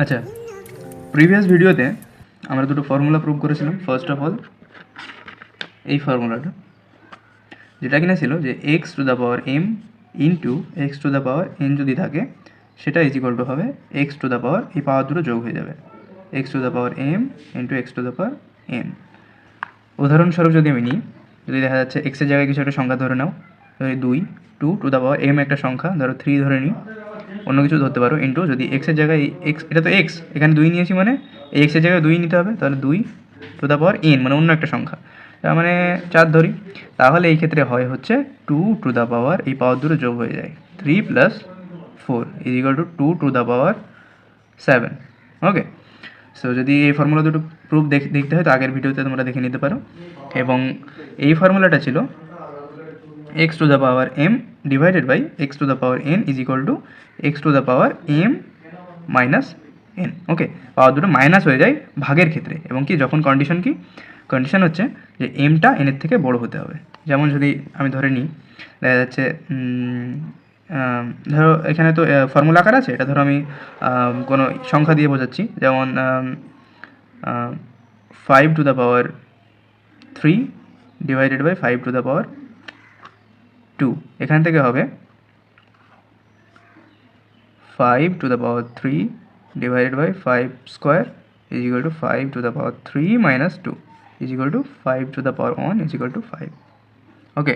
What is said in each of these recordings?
আচ্ছা প্রিভিয়াস ভিডিওতে আমরা দুটো ফর্মুলা প্রুভ করেছিলাম। ফার্স্ট অফ অল এই ফর্মুলাটা যেটা কিনা ছিল যে X to the power M into X to the power N যদি থাকে, সেটা ইজ ইকুয়াল টু হবে এক্স টু দ্য পাওয়ার এই পাওয়ার দুটো যোগ হয়ে যাবে। X to the power M into X to the power N উদাহরণস্বরূপ যদি আমি নিই, যদি দেখা যাচ্ছে এক্সের জায়গায় কিছু একটা সংখ্যা ধরে নাও ধরি দুই two to the power M একটা সংখ্যা, ধরো থ্রি ধরে নিই অন্য কিছু ধরতে পারো ইন্টু যদি এক্সের জায়গায় এক্স এটা তো এক্স এখানে দুই নিয়েছি মানে এই এক্সের জায়গায় দুই নিতে হবে, তাহলে দুই টু দ্য পাওয়ার এন মানে অন্য একটা সংখ্যা। তার মানে চার ধরি, তাহলে এই ক্ষেত্রে হয় হচ্ছে টু টু দ্য পাওয়ার এই পাওয়ার দুটো যোগ হয়ে যায় three plus four is equal to two to the power seven okay so যদি এই ফর্মুলা দুটো প্রুফ দেখতে হয়, তো আগের ভিডিওতে তোমরা দেখে নিতে পারো। এবং এই ফর্মুলাটা ছিল X to the power M divided by X to the power N is equal to X to the power M minus N okay power দুটো মাইনাস হয়ে যায় ভাগের ক্ষেত্রে। এবং কি, যখন কন্ডিশন কি? কন্ডিশন হচ্ছে যে এমটা এনের থেকে বড় হতে হবে। যেমন যদি আমি ধরে নিই, দেখা যাচ্ছে ধরো এখানে তো ফর্মুলা আকার আছে, এটা ধরো আমি কোনো সংখ্যা দিয়ে বোঝাচ্ছি। যেমন five to the power three divided by five to the power two এখান থেকে হবে five to the power three divided by five square is equal to five to the power three minus two is equal to five to the power one is equal to five okay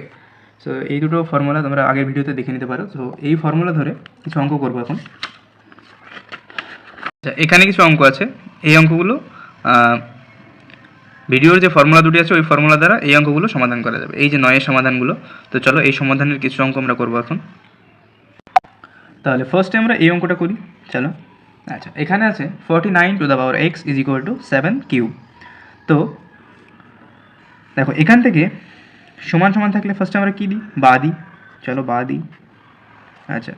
so এই দুটো formula তোমরা আগের ভিডিওতে দেখে নিতে পারো। So এই formula ধরে কিছু অঙ্ক করব এখন। আচ্ছা এখানে কিছু অঙ্ক আছে। এই অঙ্কগুলো ভিডিওর যে ফর্মুলা দুটি আছে, ওই ফর্মুলা দ্বারা এই অঙ্কগুলো সমাধান করা যাবে। এই যে নয়ের সমাধানগুলো, তো চলো এই সমাধানের কিছু অঙ্ক আমরা করব এখন। তাহলে ফার্স্টে আমরা এই অঙ্কটা করি, চলো। আচ্ছা এখানে আছে forty nine to the power x is equal to seven cube তো দেখো, এখান থেকে সমান সমান থাকলে ফার্স্টে আমরা কী দিই? বা দিই। চলো, বা দিই। আচ্ছা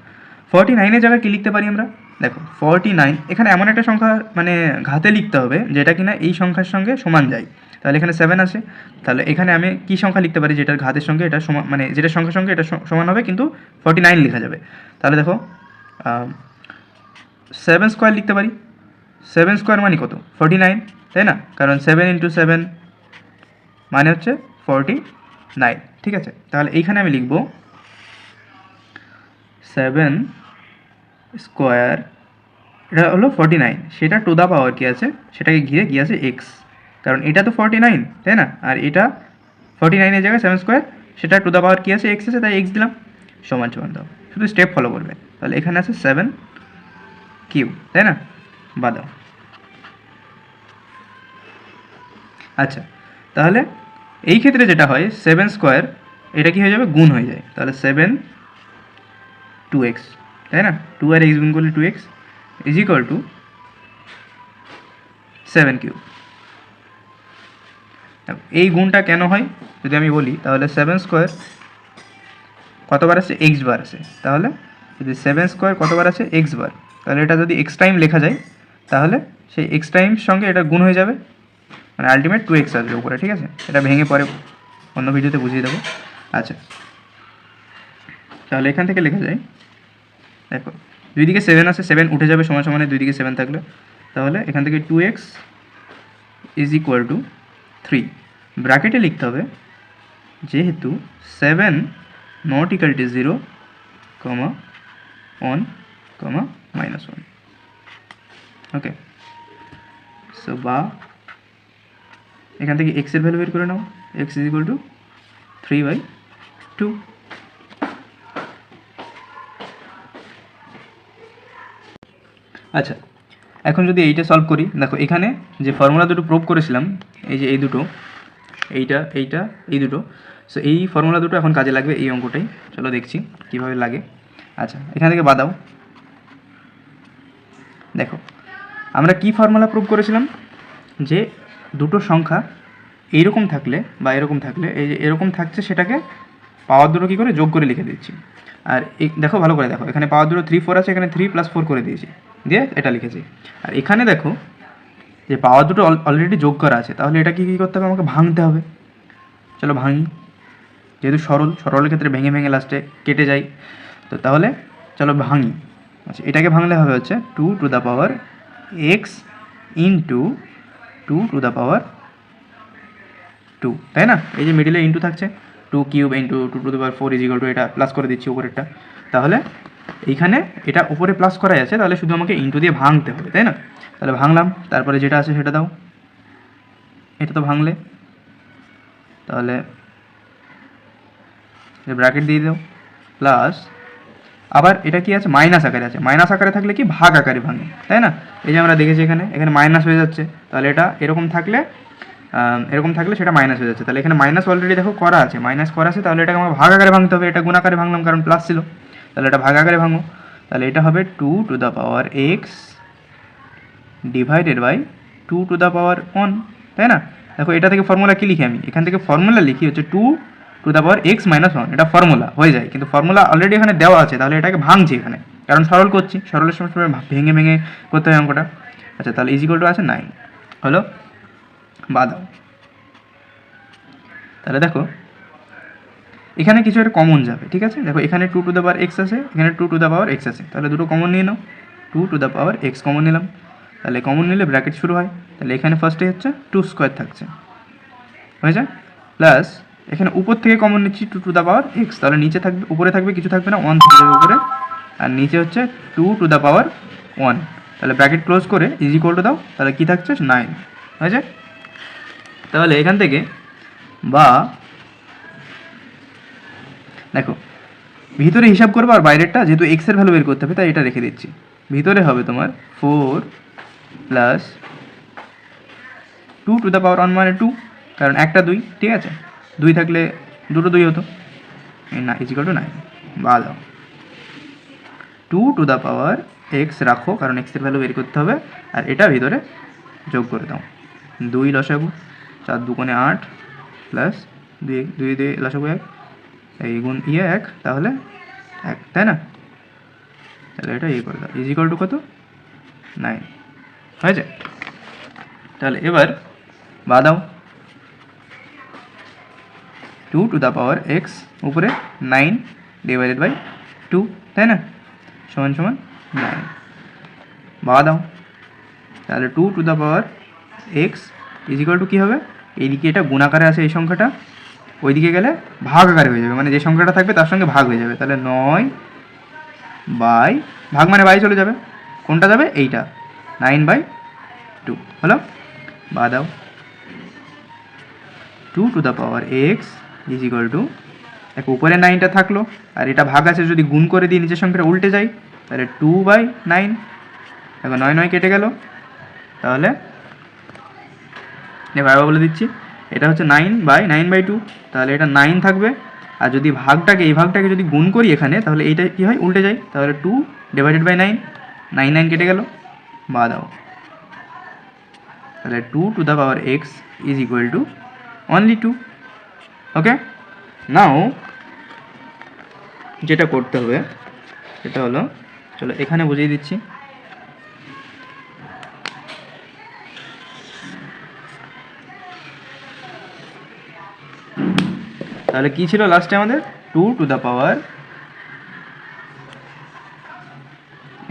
ফর্টি নাইনের জায়গায় কী লিখতে পারি আমরা? দেখো ফর্টি নাইন এখানে এমন একটা সংখ্যা মানে ঘাতে লিখতে হবে, যেটা কিনা এই সংখ্যার সঙ্গে সমান যায়। তাহলে এখানে সেভেন আছে তাহলে এখানে আমি কী সংখ্যা লিখতে পারি? যেটার ঘাতের সঙ্গে এটা সমান মানে যেটার সংখ্যার সঙ্গে এটা সমান হবে, কিন্তু ফর্টি নাইন লেখা যাবে। তাহলে দেখো সেভেন স্কোয়ার লিখতে পারি। সেভেন স্কোয়ার মানে কত? ফর্টি নাইন তাই না? কারণ সেভেন ইন্টু সেভেন মানে হচ্ছে ফর্টি নাইন ঠিক আছে? তাহলে এইখানে আমি লিখব সেভেন স্কোয়ার, এটা হলো ফর্টি নাইন সেটা টু দা পাওয়ার কী আছে? সেটাকে ঘিরে কী আছে? এক্স কারণ এটা তো ফর্টি নাইন তাই না? আর এটা ফর্টি নাইনের জায়গায় সেভেন স্কোয়ার সেটা টু দা পাওয়ার কী আছে? এক্স আছে, তাই এক্স দিলাম। সমান সমান দাও। শুধু স্টেপ ফলো করবে। তাহলে এখানে আছে সেভেন কিউ তাই না? বাদ দাও। আচ্ছা তাহলে এই ক্ষেত্রে যেটা হয় সেভেন স্কোয়ার এটা কি হয়ে যাবে? গুণ হয়ে যায়। তাহলে সেভেন টু এক্স তাই না? টু আর এক্স গুণ করলে two x is equal to seven cube এই গুণটা কেন হয়? যদি আমি বলি, তাহলে সেভেন স্কোয়ার কতবার আছে এক্স বার আছে তাহলে যদি সেভেন স্কোয়ার কতবার আছে এক্স বার। তাহলে এটা যদি এক্স টাইম লেখা যায়, তাহলে সেই এক্স টাইম সঙ্গে এটা গুণ হয়ে যাবে। মানে আলটিমেট টু এক্স আসবে উপরে, ঠিক আছে? এটা ভেঙে পরে অন্য ভিডিওতে বুঝিয়ে দেবো। আচ্ছা। তাহলে এখান থেকে লেখা যায় দেখো, দুই দিকে সেভেন আছে সেভেন উঠে যাবে সমান সমানে দুই দিকে সেভেন থাকলে। তাহলে এখান থেকে two x is equal to three ব্র্যাকেটে লিখতে হবে, যেহেতু seven not equal to zero comma one comma minus one okay so বা এখান থেকে এক্সের ভ্যালু বের করে নাও। X is equal to three by two আচ্ছা এখন যদি এইটা সলভ করি, দেখো এখানে যে ফর্মুলা দুটো প্রুভ করেছিলাম, এই যে এই দুটো, এইটা এইটা, এই দুটো সো এই ফর্মুলা দুটো এখন কাজে লাগবে এই অঙ্কটাই। চলো দেখছি কীভাবে লাগে। আচ্ছা এখান থেকে বাদাও দেখো, আমরা কি ফর্মুলা প্রুভ করেছিলাম? যে দুটো সংখ্যা এইরকম থাকলে বা এরকম থাকলে, এই যে এরকম থাকছে সেটাকে পাওয়ার দুটো কী করে যোগ করে লিখে দিচ্ছি। আর দেখো ভালো করে দেখো, এখানে পাওয়ার দুটো থ্রি ফোর আছে, এখানে থ্রি প্লাস ফোর করে দিয়েছি। দিয়ে এটা লিখেছি। আর এখানে দেখো যে পাওয়ার দুটো অলরেডি যোগ করা আছে, তাহলে এটা কি কী করতে হবে? আমাকে ভাঙতে হবে। চলো ভাঙি। যেহেতু সরল, সরলের ক্ষেত্রে ভেঙে ভেঙে লাস্টে কেটে যায়। তো তাহলে চলো ভাঙি। আচ্ছা এটাকে ভাঙলে হবে হচ্ছে two to the power x into two to the power two তাই না? এই যে মিডিলে ইন্টু থাকছে two cube into two to the power four equal to এটা প্লাস করে দিচ্ছি উপরেরটা। তাহলে এইখানে এটা উপরে প্লাস করাই আছে, তাহলে শুধু আমাকে ইন্টু দিয়ে ভাঙতে হবে, তাই না? তাহলে ভাঙলাম, তারপরে যেটা আছে সেটা দাও। এটা তো ভাঙলে। তাহলে ব্র্যাকেট দিয়ে দাও। প্লাস আবার এটা কি আছে? মাইনাস আকারে আছে। মাইনাস আকারে থাকলে কি? ভাগ আকারে ভাঙে, তাই না? এই যে আমরা দেখেছি এখানে এখানে মাইনাস হয়ে যাচ্ছে। তাহলে এটা এরকম থাকলে এরকম থাকলে সেটা মাইনাস হয়ে যাচ্ছে। তাহলে এখানে মাইনাস অলরেডি দেখো করা আছে। মাইনাস করা আছে, তাহলে এটাকে আমার ভাগ আকারে ভাঙতে হবে। এটা গুণ আকারে ভাঙলাম, কারণ প্লাস ছিল। তাহলে এটা ভাগ আকারে ভাঙো। তাহলে এটা হবে two to the power x divided by two to the power one তাই না? দেখো এটা থেকে ফর্মুলা কী লিখি আমি? এখান থেকে ফর্মুলা লিখি হচ্ছে two to the power x minus one এটা ফর্মুলা হয়ে যায়। কিন্তু ফর্মুলা অলরেডি এখানে দেওয়া আছে, তাহলে এটাকে ভাঙছি এখানে। কারণ সরল করছি, সরলের সময় সময় ভেঙে ভেঙে করতে হয় অঙ্কটা। আচ্ছা তাহলে ইজিকল টু আছে নাইন হলো? বাদাও তাহলে দেখো এখানে কিছু একটা কমন যাবে, ঠিক আছে? দেখো, এখানে two to the power x আছে, এখানে two to the power x আছে। তাহলে দুটো কমন নিয়ে নাও। Two to the power x common নিলাম। তাহলে কমন নিলে ব্র্যাকেট শুরু হয়। তাহলে এখানে ফার্স্টে হচ্ছে টু স্কোয়ার থাকছে। হয়েছে প্লাস এখানে উপর থেকে কমন নিচ্ছি two to the power x তাহলে নিচে থাকবে, উপরে থাকবে, কিছু থাকবে না ওয়ান থাকবে উপরে। আর নিচে হচ্ছে two to the power one তাহলে ব্র্যাকেট ক্লোজ করে ইজি করে দাও। তাহলে কী থাকছে? নাইন হয়েছে তাহলে এখান থেকে বা দেখো, ভিতরে হিসাব করব আর বাইরেরটা, যেহেতু এক্সের ভ্যালু বের করতে হবে, তাই এটা রেখে দিচ্ছি। ভিতরে হবে তোমার four plus two to the power one মানে টু কারণ একটা দুই, ঠিক আছে? দুই থাকলে দুটো দুই হতো। না ইজিকাল টু নাইন বা দাও। Two to the power x রাখো, কারণ এক্সের ভ্যালু বের করতে হবে, আর এটা ভিতরে যোগ করে দাও। দুই লসাগু, চার দুকোণে আট প্লাস দুই দুই দুই লসাগু এক এই গুণ ইয়ে এক, তাহলে এক, তাই না? তাহলে এটা ইয়ে করে দাও। ইজিকাল টু কত? নাইন হয়েছে? তাহলে এবার বা দাও। Two to the power x উপরে নাইন ডিভাইডেড বাই টু তাই না? সমান সমান নাইন বা দাও। তাহলে two to the power x equal to কী হবে? এইদিকে এটা গুণাকারে আছে এই সংখ্যাটা। ওইদিকে গেলে ভাগ আকারে হয়ে যাবে। মানে যে সংখ্যাটা থাকবে তার সঙ্গে ভাগ হয়ে যাবে। তাহলে নয় বাই ভাগ মানে বাই চলে যাবে। কোনটা যাবে? এইটা। Nine by two. হলো? বা দাও। Two to the power x is equal to এক উপরে নাইনটা থাকল। আর এটা ভাগ আছে যদি গুণ করে দিই নিচের সংখ্যাটা উল্টে যায় তাহলে টু বাই নাইন। দেখো নয় নয় কেটে গেল। তাহলে, এবার বলে দিচ্ছি। এটা হচ্ছে nine by nine by two তাহলে এটা নাইন থাকবে। আর যদি ভাগটাকে, এই ভাগটাকে যদি গুণ করি এখানে, তাহলে এইটা কী হয়? উল্টে যায়। তাহলে two divided by nine nine nine কেটে গেল। বা দাও। তাহলে two to the power x is equal to only two okay now যেটা করতে হবে, সেটা হলো, চলো এখানে বুঝিয়ে দিচ্ছি। তাহলে কি ছিল লাস্টে আমাদের? টু টু দ্য পাওয়ার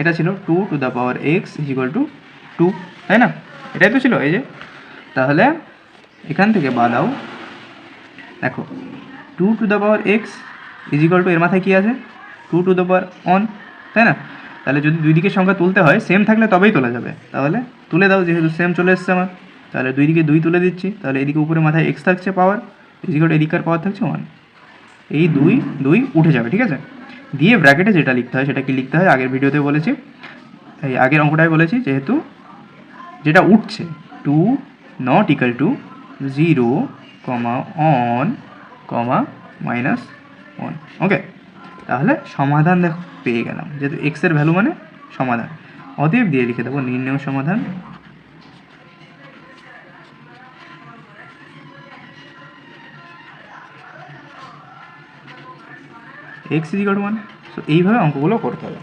এটা ছিল two to the power x is two two তাই না? এটাই তো ছিল, এই যে। তাহলে এখান থেকে বাদাও। দেখো two to the power x is two এর মাথায় কী আছে? Two to the power one তাই না? তাহলে যদি দুই দিকের সংখ্যা তুলতে হয় সেম থাকলে তবেই তোলা যাবে। তাহলে তুলে দাও, যেহেতু সেম চলে এসছে আমার। তাহলে দুই দিকে দুই তুলে দিচ্ছি। তাহলে এদিকে উপরে মাথায় এক্স থাকছে পাওয়ার ইজিকল এদিকার পাওয়ার থাকছে ওয়ান এই দুই দুই উঠে যাবে, ঠিক আছে? দিয়ে ব্র্যাকেটে যেটা লিখতে হয় সেটা কি লিখতে হয়, আগের ভিডিওতে বলেছি। এই আগের অঙ্কটাই বলেছি, যেহেতু যেটা উঠছে two not equal to zero comma one comma minus one okay তাহলে সমাধান দেখো, পেয়ে গেলাম। যেহেতু এক্সের ভ্যালু মানে সমাধান। অতএব দিয়ে লিখে দেবো নির্ণয় সমাধান। X equal to one so এইভাবে অঙ্কগুলো করতে হবে।